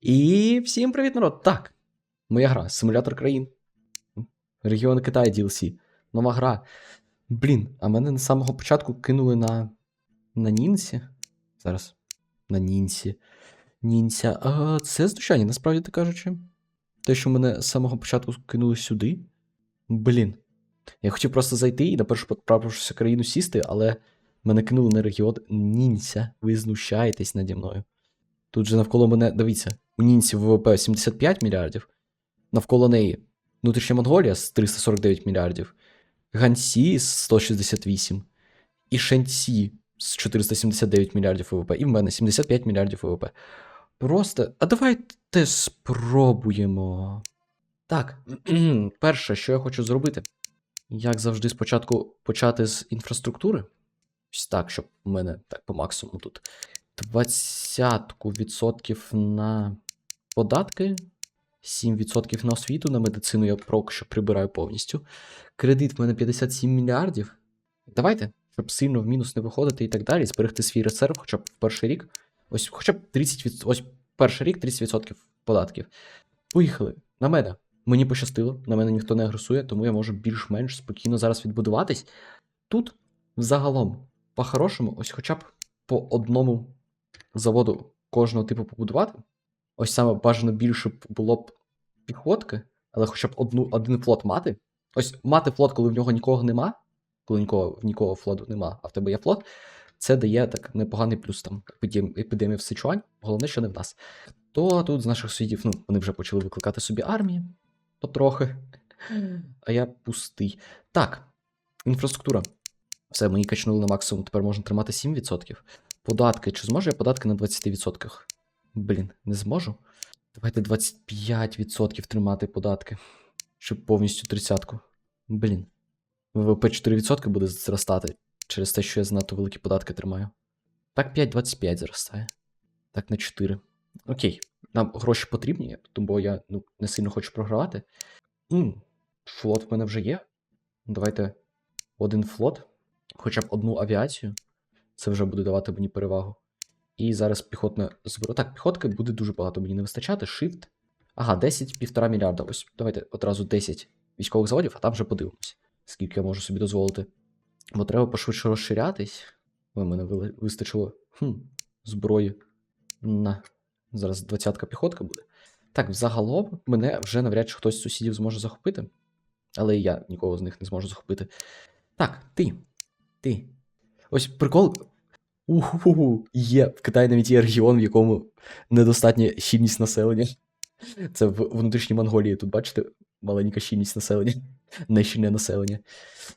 І всім привіт, народ! Так, моя гра, симулятор країн. Регіони Китаю DLC. Нова гра. Блін, а мене з самого початку кинули на. на Нінсі. Зараз. На Нінсі. Нінся. А це знущання, насправді так кажучи. Те, що мене з самого початку кинули сюди. Блін. Я хотів просто зайти і на першу потрапившуся країну сісти, але мене кинули на регіон Нінця. Ви знущаєтесь наді мною. Тут же навколо мене, дивіться, у Нінці ВВП 75 мільярдів, навколо неї внутрішня Монголія з 349 мільярдів, Гансі з 168, і Шенсі з 479 мільярдів ВВП, і в мене 75 мільярдів ВВП. Просто. А давайте спробуємо. Так, перше, що я хочу зробити, як завжди, спочатку почати з інфраструктури. Ось так, щоб у мене так по максимуму тут. 20% на податки, 7% на освіту, на медицину я поки що прибираю повністю. Кредит в мене 57 мільярдів. Давайте, щоб сильно в мінус не виходити і так далі, зберегти свій резерв хоча б в перший рік. Ось хоча б 30%, ось перший рік 30% податків. Поїхали. На мене. Мені пощастило, на мене ніхто не агресує, тому я можу більш-менш спокійно зараз відбудуватись. Тут, взагалом, по-хорошому, ось хоча б по одному заводу кожного типу побудувати. Ось саме бажано більше б було б піхотки, але хоча б одну, один флот мати. Ось мати флот, коли в нього нікого нема, коли нікого, в нікого флоту нема, а в тебе є флот, це дає так непоганий плюс там епідем, епідемія в Сичуань, головне, що не в нас. То тут з наших сусідів, ну, вони вже почали викликати собі армії потрохи. А я пустий. Так, інфраструктура. Все, мені качнули на максимум, тепер можна тримати 7%. Податки. Чи зможу я податки на 20%? Блін, не зможу. Давайте 25% тримати податки. Щоб повністю 30-ку. Блін. ВВП 4% буде зростати через те, що я занадто великі податки тримаю. Так, 5,25 зростає. Так, на 4. Окей. Нам гроші потрібні, тому я ну, не сильно хочу програвати. М, флот в мене вже є. Давайте один флот, хоча б одну авіацію. Це вже буде давати мені перевагу. І зараз піхотне збро. Так, піхотки буде дуже багато мені не вистачати. Shift. Ага, 10, півтора мільярда. Ось давайте одразу 10 військових заводів, а там вже подивимось, скільки я можу собі дозволити. Бо треба пошвидше розширятись. Ой, мене вистачило хм, зброї на. Зараз двадцятка піхотка буде. Так, взагалом мене вже навряд чи хтось з сусідів зможе захопити. Але і я нікого з них не зможу захопити. Так, ти. Ти. Ось прикол. Уху, є. В Китаї навіть є регіон, в якому недостатня щільність населення. Це в внутрішній Монголії. Тут, бачите, маленька щільність населення. Нещільне населення.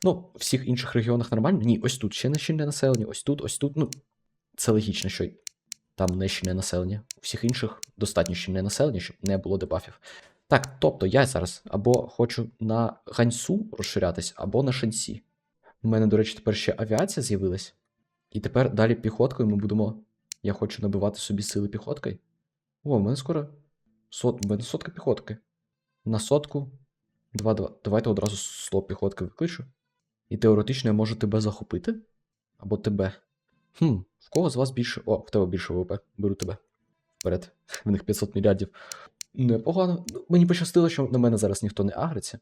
Ну, в всіх інших регіонах нормально. Ні, ось тут ще нещільне населення, ось тут, ось тут. Ну, це логічно, що там нещільне населення. У всіх інших достатньо щільне населення, щоб не було дебафів. Так, тобто я зараз або хочу на Ганьсу розширятись, або на Шенсі. У мене, до речі, тепер ще авіація з'явилась. І тепер далі піхоткою ми будемо. Я хочу набивати собі сили піхоткою. О, у мене скоро. Сот... У мене сотка піхотки. На сотку. Два, два. Давайте одразу 100 піхотки викличу. І теоретично я можу тебе захопити. Або тебе. Хм, в кого з вас більше. О, в тебе більше ВВП. Беру тебе. Вперед. В них 500 мільярдів. Непогано. Ну, Мені пощастило, що на мене зараз ніхто не агриться.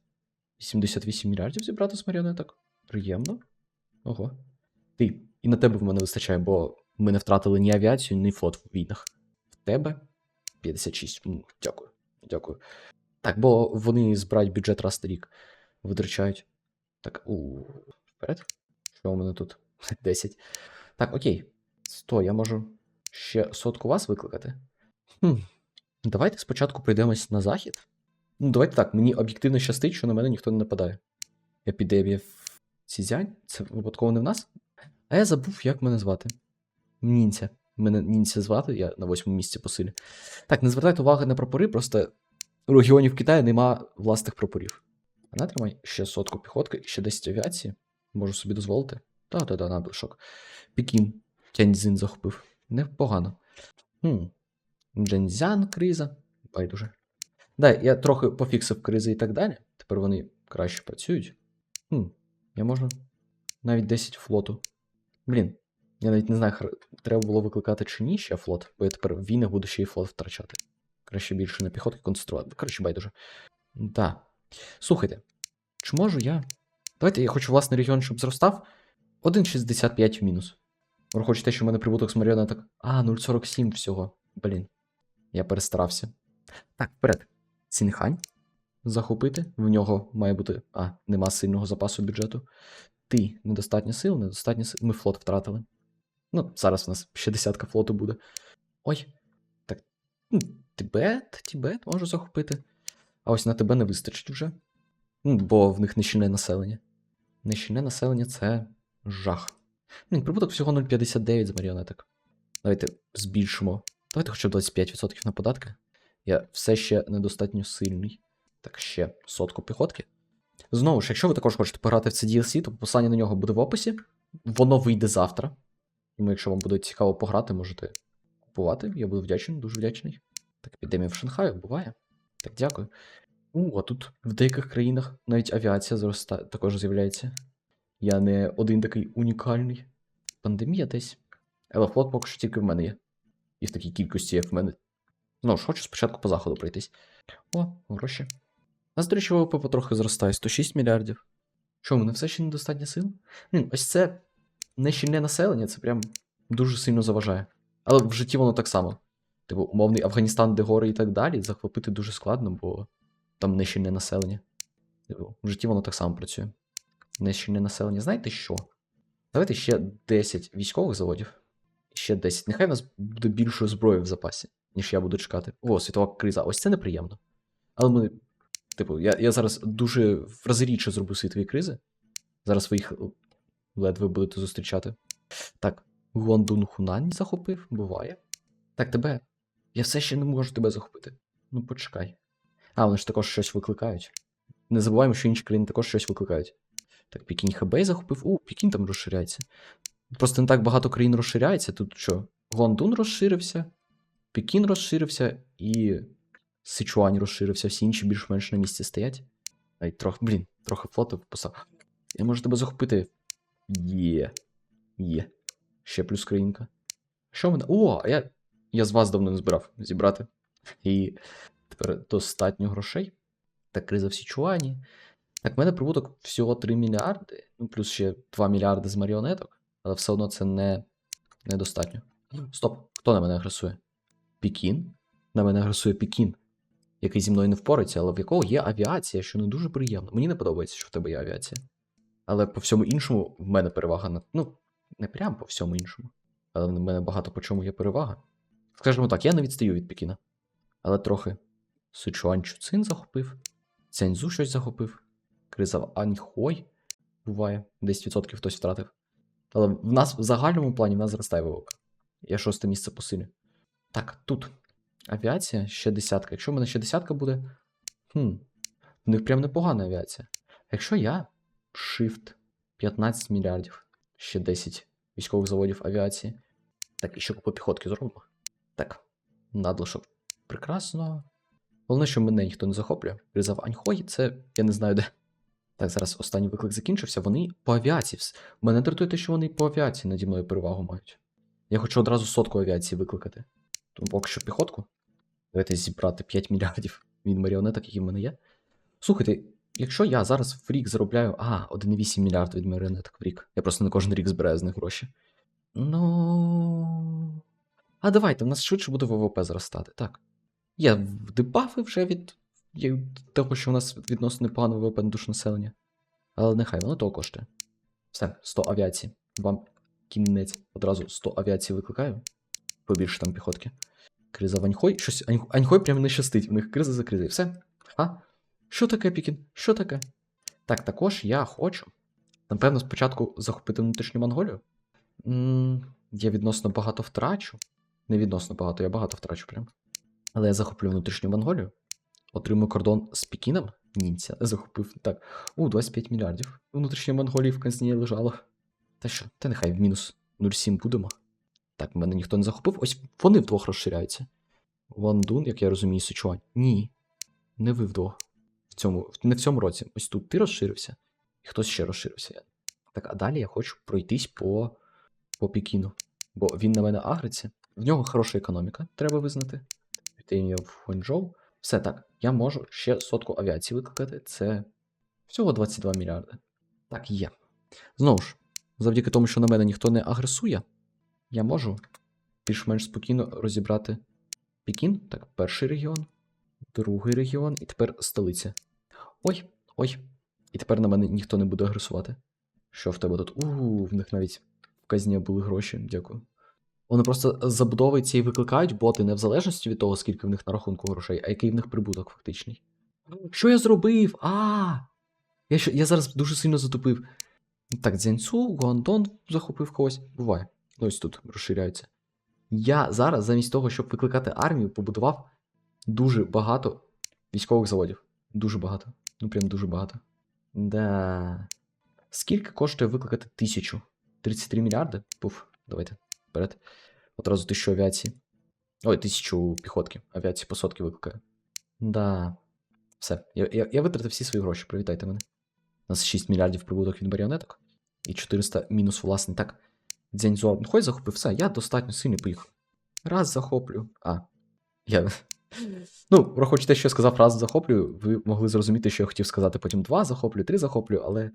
78 мільярдів зібрати з маріонеток. Приємно. Ого. Ти. І на тебе в мене вистачає, бо ми не втратили ні авіацію, ні флот в війнах. В тебе 56. М, Дякую. Дякую. Так, бо вони збирають бюджет раз на рік. Витрачають. Так, у. Вперед. Що у мене тут? 10. Так, окей. 100, я можу ще сотку вас викликати. Хм. Давайте спочатку пройдемось на захід. Ну, давайте так, мені об'єктивно щастить, що на мене ніхто не нападає. Епідемія в Сізянь? Це випадково не в нас? А я забув, як мене звати. Нінця. Мене нінця звати, я на восьмому місці по силі. Так, не звертайте уваги на прапори, просто у регіонів Китаю нема власних прапорів. А натримай ще сотку піхотки ще 10 авіації. Можу собі дозволити. Та-та-та, надлишок. Пекін. Тяньцзин захопив. Непогано. Хм. Джензян криза. Байдуже. Да, я трохи пофіксив кризи і так далі. Тепер вони краще працюють. Хм. Я можу навіть 10 флоту. Блін, я навіть не знаю, треба було викликати чи ні ще флот, бо я тепер в війнах буду ще й флот втрачати. Краще більше на піхотки концентрувати. Коротше, байдуже. Да. Слухайте, чи можу я. Давайте я хочу власний регіон, щоб зростав. 1,65 в мінус. Враховуючи те, що в мене прибуток з маріонеток. А, 0,47 всього. Блін. Я перестарався. Так, вперед. Цінхань. Захопити. В нього має бути. А, нема сильного запасу бюджету. Ти недостатньо сил, недостатньо сил. Ми флот втратили. Ну, зараз у нас ще десятка флоту буде. Ой. Так. Тибет, Тибет можу захопити. А ось на тебе не вистачить вже. Бо в них нещільне населення. Нещільне населення це жах. Блін, прибуток всього 0,59 з маріонеток. Давайте збільшимо. Давайте хоча б 25% на податки. Я все ще недостатньо сильний. Так, ще сотку піхотки. Знову ж, якщо ви також хочете пограти в це DLC, то посилання на нього буде в описі. Воно вийде завтра. Тому, якщо вам буде цікаво пограти, можете купувати. Я буду вдячний, дуже вдячний. Так, епідемія в Шанхаю буває. Так, дякую. У, а тут в деяких країнах навіть авіація зростає, також з'являється. Я не один такий унікальний. Пандемія десь. Але флот поки що тільки в мене є. І в такій кількості, як в мене. Ну ж, хочу спочатку по заходу пройтись. О, гроші. Нас, до речі, ВВП потрохи зростає 106 мільярдів. Що, мене все ще недостатньо сил? Блін, ось це нещільне населення, це прям дуже сильно заважає. Але в житті воно так само. Типу, умовний Афганістан, де гори і так далі, захопити дуже складно, бо там нещільне населення. Типу, в житті воно так само працює. Нещільне населення. Знаєте що? Давайте ще 10 військових заводів. Ще 10. Нехай в нас буде більше зброї в запасі, ніж я буду чекати. О, світова криза. Ось це неприємно. Але ми. Типу, я, я зараз дуже в рази зроблю світові кризи. Зараз ви їх ледве будете зустрічати. Так, Гуандун Хунань захопив, буває. Так, тебе. Я все ще не можу тебе захопити. Ну, почекай. А, вони ж також щось викликають. Не забуваємо, що інші країни також щось викликають. Так, Пекінь Хебей захопив. У, Пекін там розширяється. Просто не так багато країн розширяється. Тут що? Гуандун розширився, Пекін розширився і Сичуань розширився, всі інші більш-менш на місці стоять. Ай, трохи, блін, трохи флоту вписав. Я можу тебе захопити. Є. Є. Ще плюс країнка. Що мене? О, я. Я з вас давно не збирав зібрати. І тепер достатньо грошей. Так, криза в Січуані. Так, в мене прибуток всього 3 мільярди, ну плюс ще 2 мільярди з маріонеток, але все одно це не недостатньо. Стоп, хто на мене агресує? Пікін? На мене агресує Пікін, який зі мною не впорається, але в якого є авіація, що не дуже приємно. Мені не подобається, що в тебе є авіація. Але по всьому іншому в мене перевага на. Ну, не прям по всьому іншому. Але в мене багато по чому є перевага. Скажімо так, я не відстаю від Пекіна. Але трохи. Сичуань Чуцин захопив, Цяньзу щось захопив. Криза в Аньхой буває, 10% хтось втратив. Але в нас в загальному плані в нас зростає ВВП. Я шосте місце по силі. Так, тут. Авіація ще десятка. Якщо в мене ще десятка буде. Хм. В них прям непогана авіація. Якщо я Shift 15 мільярдів, ще 10 військових заводів авіації. Так, і ще купу піхотки зробимо. Так, надлишок. Прекрасно. Головне, що мене ніхто не захоплює. Криза в Аньхой, це я не знаю де. Так, зараз останній виклик закінчився. Вони по авіації. Мене дратує те, що вони по авіації наді мною перевагу мають. Я хочу одразу сотку авіації викликати. Тому поки що піхотку. Давайте зібрати 5 мільярдів від маріонеток, які в мене є. Слухайте, якщо я зараз в рік заробляю. А, 1,8 мільярд від маріонеток в рік. Я просто не кожен рік збираю з них гроші. Ну. А давайте, в нас швидше буде ВВП зростати. Так. Є дебафи вже від того, що у нас відносно непогано ВВП на душу населення. Але нехай воно того коштує. Все, 100 авіації. Вам кінець. Одразу 100 авіації викликаю. Побільше там піхотки. Криза в Аньхой. Щось Аньхой, прям не щастить. У них криза за кризою. Все. А? Що таке, Пікін? Що таке? Так, також я хочу. Напевно, спочатку захопити внутрішню Монголію. м я відносно багато втрачу. Не відносно багато, я багато втрачу прям. Але я захоплю внутрішню Монголію. Отримую кордон з Пекіном. Німця захопив. Так. У, 25 мільярдів. Внутрішньої Монголії в казні лежало. Та що, та нехай в мінус 0,7 будемо. Так, мене ніхто не захопив. Ось вони вдвох розширяються. Вандун, як я розумію, Сичуань. Ні. Не ви вдвох. В цьому, не в цьому році. Ось тут ти розширився, і хтось ще розширився. Так, а далі я хочу пройтись по, по Пекіну. Бо він на мене агриться. В нього хороша економіка, треба визнати. епідемія в Хунчжоу. Все так, я можу ще сотку авіації викликати. Це всього 22 мільярди. Так, є. Знову ж, завдяки тому, що на мене ніхто не агресує, я можу більш-менш спокійно розібрати Пекін. Так, перший регіон, другий регіон, і тепер столиця. Ой, ой. І тепер на мене ніхто не буде агресувати. Що в тебе тут? У, в них навіть в казні були гроші, дякую. Вони просто забудови ці викликають боти не в залежності від того, скільки в них на рахунку грошей, а який в них прибуток фактичний. Що я зробив? А! Я, я зараз дуже сильно затупив. Так, Дзянцу, Гуандон захопив когось. Буває. Ось тут розширяється. Я зараз, замість того, щоб викликати армію, побудував дуже багато військових заводів. Дуже багато. Ну прям дуже багато. Да. Скільки коштує викликати тисячу? 33 мільярди? Пуф, давайте вперед. Одразу тисячу авіації. Ой, тисячу піхотки. Авіації по сотки викликаю. Да. Все. Я, я, я витратив всі свої гроші. Привітайте мене. У нас 6 мільярдів прибуток від маріонеток. І 400 мінус власний. Так. Дзяньзо. Ну, хоч захопив. Все, я достатньо сильно поїхав. Раз захоплю. А. Я. Ну, враховуючи те, що я сказав раз захоплюю, ви могли зрозуміти, що я хотів сказати потім два захоплю, три захоплю, але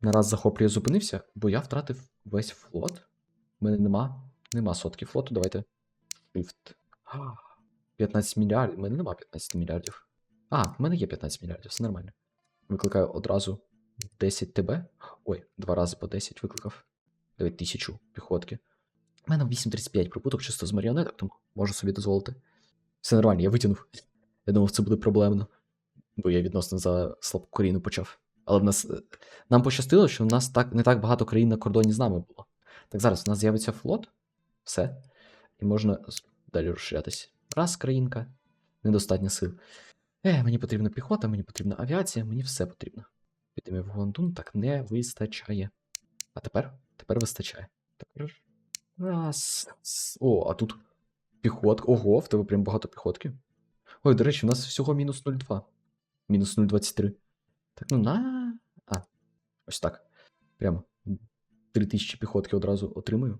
на раз захоплю я зупинився, бо я втратив весь флот. У мене нема, нема сотки флоту, давайте. Shift. 15 мільярдів. У мене нема 15 мільярдів. А, в мене є 15 мільярдів, все нормально. Викликаю одразу 10 ТБ. Ой, два рази по 10 викликав. Давай тисячу піхотки. У мене 8.35 прибуток чисто з маріонеток, тому можу собі дозволити. Все нормально, я витягнув. Я думав, це буде проблемно. Бо я відносно за слабку Коріну почав. Але в нас. е, Нам пощастило, що в нас так, не так багато країн на кордоні з нами було. Так, зараз у нас з'явиться флот. Все. І можна далі розширятись. Раз, країнка. Недостатньо сил. Е, мені потрібна піхота, мені потрібна авіація, мені все потрібно. Підемо в Гуандун так не вистачає. А тепер? Тепер вистачає. Тепер. Раз. О, а тут піхотка. Ого, в тебе прям багато піхотки. Ой, до речі, у нас всього мінус 0,2. Мінус 0,23. Так, ну на. А. Ось так. Прямо. 3000 піхотки одразу отримую.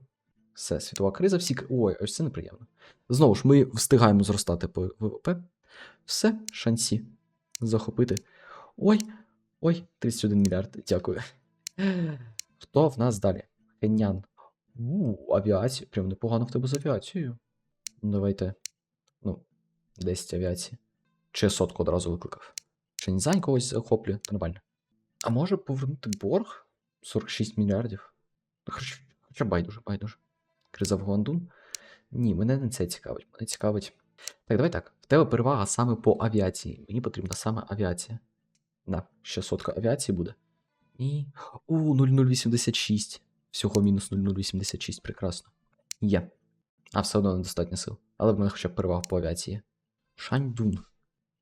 Все, світова криза, всі. Ой, ось це неприємно. Знову ж, ми встигаємо зростати по ВВП. Все, шансі. Захопити. Ой, ой, 31 мільярд. Дякую. Хто в нас далі? Хенян. У, авіація. Прям непогано в тебе з авіацією. Ну, давайте. Ну, 10 авіації. Чи сотку одразу викликав. Шензань когось захоплює, нормально. А може повернути борг? 46 мільярдів. Ну, хоча байдуже, байдуже. Криза в Гуандун? Ні, мене не це цікавить. Мене цікавить. Так, давай так. В тебе перевага саме по авіації. Мені потрібна саме авіація. На, ще сотка авіації буде. І. У, 0086. Всього мінус 0086, прекрасно. Є. А все одно недостатньо сил. Але в мене хоча б перевага по авіації. Шаньдун.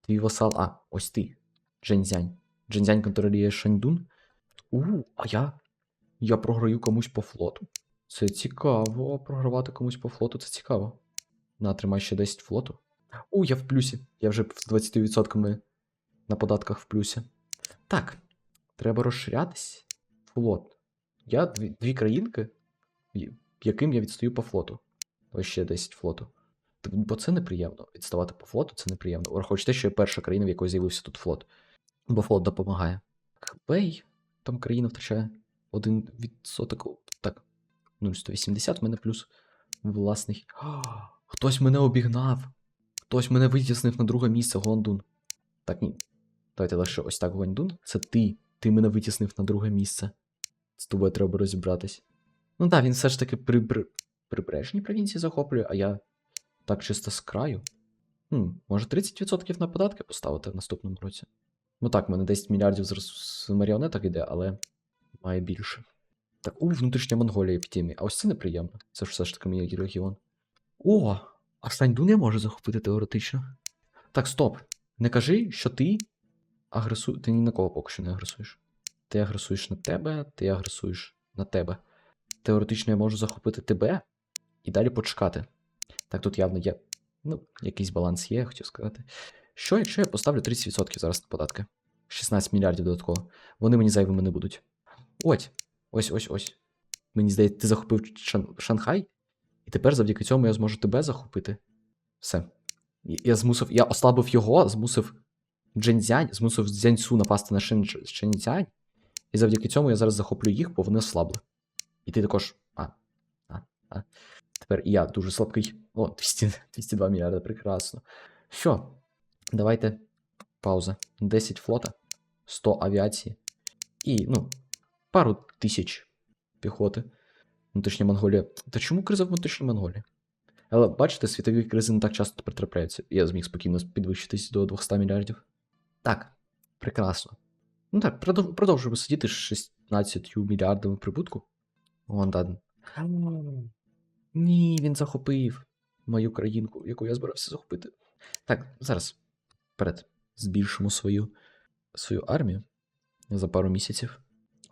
Твій васал. А, ось ти. Джензянь. Джензянь контролює Шаньдун. У, а я. Я програю комусь по флоту. Це цікаво. Програвати комусь по флоту це цікаво. На, тримай ще 10 флоту. У, я в плюсі. Я вже з 20% на податках в плюсі. Так. Треба розширятись. Флот. Я дві, дві країнки, яким я відстаю по флоту. Ось ще 10 флоту. Бо це неприємно. Відставати по флоту це неприємно. Враховуючи те, що я перша країна, в якої з'явився тут флот. Бо флот допомагає. Хбей, там країна втрачає 1%. Так, 0,180 в мене плюс власний. Хтось мене обігнав. Хтось мене витіснив на друге місце, Гондун. Так, ні. Давайте лише ось так, Гондун. Це ти. Ти мене витіснив на друге місце. З тобою треба розібратись. Ну так, він все ж таки прибр... прибережні провінції захоплює, а я так чисто з краю. Хм, може 30% на податки поставити в наступному році? Ну так, в мене 10 мільярдів з, роз- з маріонеток іде, але має більше. Так, у, внутрішня Монголія епідемія. А ось це неприємно. Це ж все ж таки мій регіон. О! А Шаньдун я можу захопити теоретично. Так, стоп. Не кажи, що ти агресуєш. Ти ні на кого поки що не агресуєш. Ти агресуєш на тебе, ти агресуєш на тебе. Теоретично я можу захопити тебе і далі почекати. Так, тут явно є. Ну, якийсь баланс є, я хотів сказати. Що, якщо я поставлю 30% зараз на податки? 16 мільярдів додатково. Вони мені зайвими не будуть. Ось, ось, ось, ось. Мені здається, ти захопив Шан... Шанхай, і тепер завдяки цьому я зможу тебе захопити. Все. Я змусив, я ослабив його, змусив Джензянь, змусив Дзяньцю напасти на Шен- Шенцянь. І завдяки цьому я зараз захоплю їх, бо вони ослабли. І ти також. А. А. А. Тепер і я дуже слабкий. О, 200, 202 мільярда, прекрасно. Що? Давайте. Пауза. 10 флота, 100 авіації. І, ну, пару тисяч піхоти. Внутрішня Монголія. Та чому криза в внутрішній Монголії? Але бачите, світові кризи не так часто тепер трапляються. Я зміг спокійно підвищитись до 200 мільярдів. Так, прекрасно. Ну так, продовжуємо сидіти з 16 мільярдами прибутку. Вон да. Ні, він захопив мою країнку, яку я збирався захопити. Так, зараз. Вперед. Збільшимо свою, свою армію за пару місяців.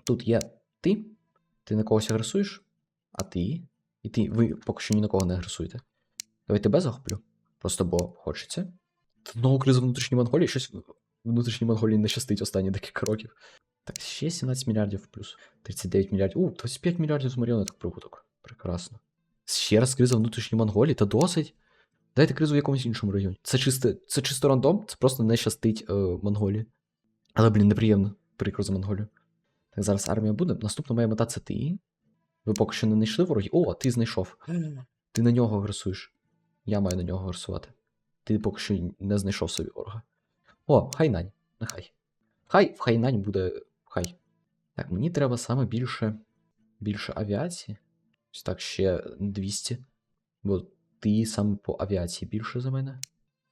Тут є ти, ти на когось агресуєш, а ти. І ти, ви поки що ні на кого не агресуєте. Давай тебе захоплю. Просто бо хочеться. Знову криза в внутрішній Монголії, щось внутрішній Монголії не щастить останні декілька років. Так, ще 17 мільярдів плюс 39 мільярдів. У, 25 мільярдів з маріонеток прибуток. Прекрасно. Ще раз криза внутрішній Монголії, та досить. Дайте кризу в якомусь іншому районі. Це чисто, це чисто рандом, це просто не щастить е, Монголії. Але, блін, неприємно. Прикро за Монголію. Так, зараз армія буде. Наступна моя мета це ти. Ви поки що не знайшли ворогів. О, ти знайшов. Ти на нього агресуєш. Я маю на нього агресувати. Ти поки що не знайшов собі ворога. О, Хайнань. Нехай. Хай в Хайнань буде. Хай. Так, мені треба саме більше. Більше авіації. Ось так, ще 200. Бо ти саме по авіації більше за мене.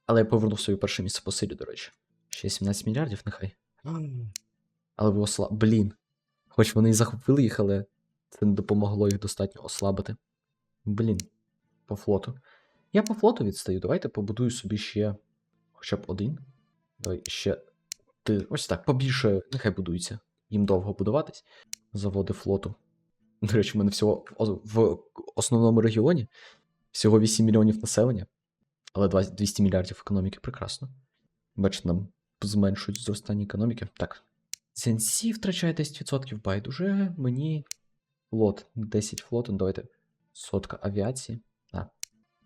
Але я повернув своє перше місце по силі, до речі. Ще 17 мільярдів, нехай. Але ви осла... Блін. Хоч вони і захопили їх, але це не допомогло їх достатньо ослабити. Блін. По флоту. Я по флоту відстаю. Давайте побудую собі ще хоча б один. Давай ще. Ти. Ось так, побільше, нехай будується. Їм довго будуватись. Заводи флоту. До речі, в мене всього в основному регіоні всього 8 мільйонів населення, але 200 мільярдів економіки прекрасно. Бачите, нам зменшують зростання економіки. Так. Зянсі втрачає 10%, байдуже мені флот. 10 флоту, ну, давайте. Сотка авіації. А.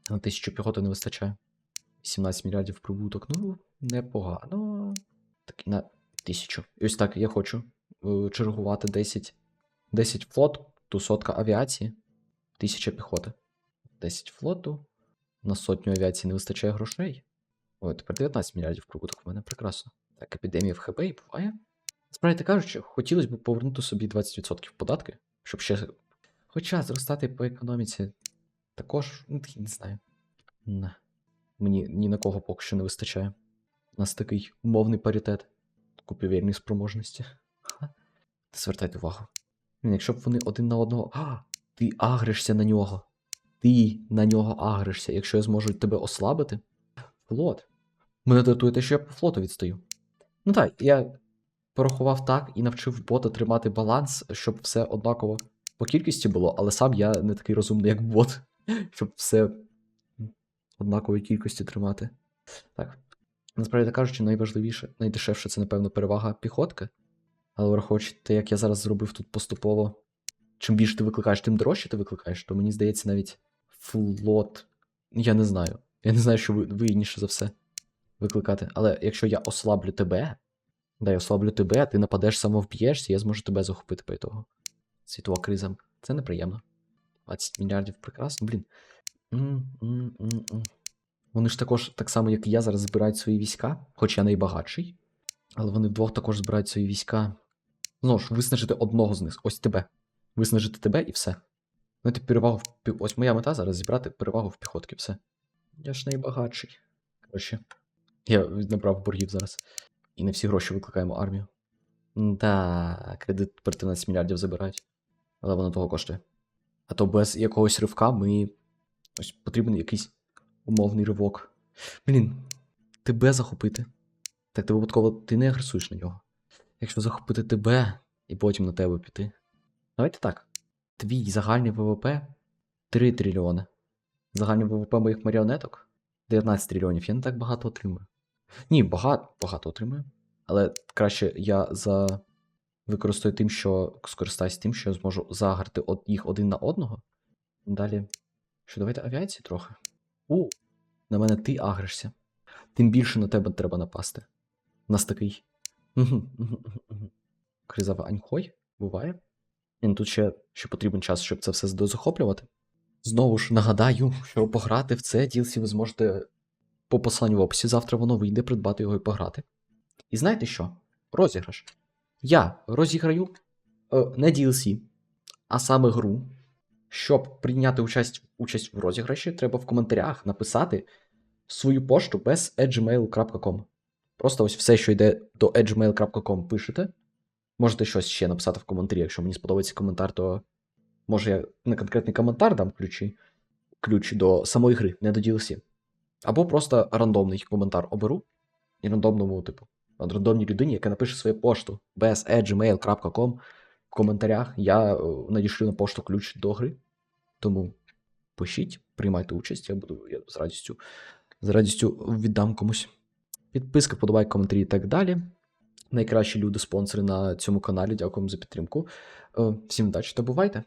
На 1000 піхоти не вистачає. 17 мільярдів прибуток. Ну, непогано. Так, на 1000. І ось так я хочу е, чергувати 10. 10 флот, ту сотка авіації, 1000 піхоти. 10 флоту. На сотню авіації не вистачає грошей. Ой, тепер 19 мільярдів прибуток в мене прекрасно. Так, епідемія в ХБ і буває. Справді кажучи, хотілося б повернути собі 20% податки, щоб ще. Хоча зростати по економіці також, ну, не знаю. Не. Мені ні на кого поки що не вистачає. У нас такий умовний паритет купівельної спроможності. Ха. Звертайте увагу. Якщо б вони один на одного. А, ти агришся на нього. Ти на нього агришся. Якщо я зможу тебе ослабити. Флот. Мене датує те, що я по флоту відстаю. Ну так, я порахував так і навчив бота тримати баланс, щоб все однаково по кількості було, але сам я не такий розумний, як бот, щоб все однакової кількості тримати. Так. Насправді кажучи, найважливіше, найдешевше це, напевно, перевага піхотки. Але враховуючи те, як я зараз зробив тут поступово. Чим більше ти викликаєш, тим дорожче ти викликаєш, то мені здається, навіть флот. Я не знаю. Я не знаю, що ви- вигідніше за все викликати. Але якщо я ослаблю тебе, да, я ослаблю тебе, ти нападеш самовб'єшся, я зможу тебе захопити по ітогу. Світова криза. Це неприємно. 20 мільярдів прекрасно, блін. М-м-м-м. Вони ж також, так само, як і я, зараз збирають свої війська, хоч я найбагатший. Але вони вдвох також збирають свої війська. Знову ж, виснажити одного з них, ось тебе. Виснажити тебе і все. Ну, ти перевагу в Ось моя мета зараз зібрати перевагу в піхотки, все. Я ж найбагатший. Коротше, я набрав боргів зараз. І не всі гроші викликаємо армію. Да, кредит тепер 13 мільярдів забирають. Але воно того коштує. А то без якогось ривка ми. Ось потрібен якийсь умовний ривок. Блін, тебе захопити. Так ти випадково ти не агресуєш на нього. Якщо захопити тебе і потім на тебе піти. Давайте так. Твій загальний ВВП 3 трильйони. Загальний ВВП моїх маріонеток 19 трильйонів. Я не так багато отримую. Ні, багато, багато отримую. Але краще я за використаю тим, що скористаюсь тим, що я зможу заграти їх один на одного. Далі. Що давайте авіації трохи. У, на мене ти агришся. тим більше на тебе треба напасти. Нас такий. Кризава Аньхой буває. І тут ще, ще потрібен час, щоб це все дозахоплювати. Знову ж нагадаю, що пограти в це DLC ви зможете по посиланню в описі. Завтра воно вийде, придбати його і пограти. І знаєте що? Розіграш. Я розіграю е, не DLC, а саме гру. Щоб прийняти участь, участь в розіграші, треба в коментарях написати свою пошту без edgmail.com. Просто ось все, що йде до edgmail.com, пишете. Можете щось ще написати в коментарі. Якщо мені сподобається коментар, то може я на конкретний коментар дам ключі, ключ до самої гри, не до DLC. Або просто рандомний коментар оберу і рандомному, типу, рандомній людині, яка напише свою пошту без edgmail.com в коментарях. Я е, надішлю на пошту ключ до гри. Тому пишіть, приймайте участь, я буду я з радістю, з радістю віддам комусь. Підписка, подобай, коментарі і так далі. Найкращі люди, спонсори на цьому каналі. Дякуємо за підтримку. Е, Всім удачі та бувайте!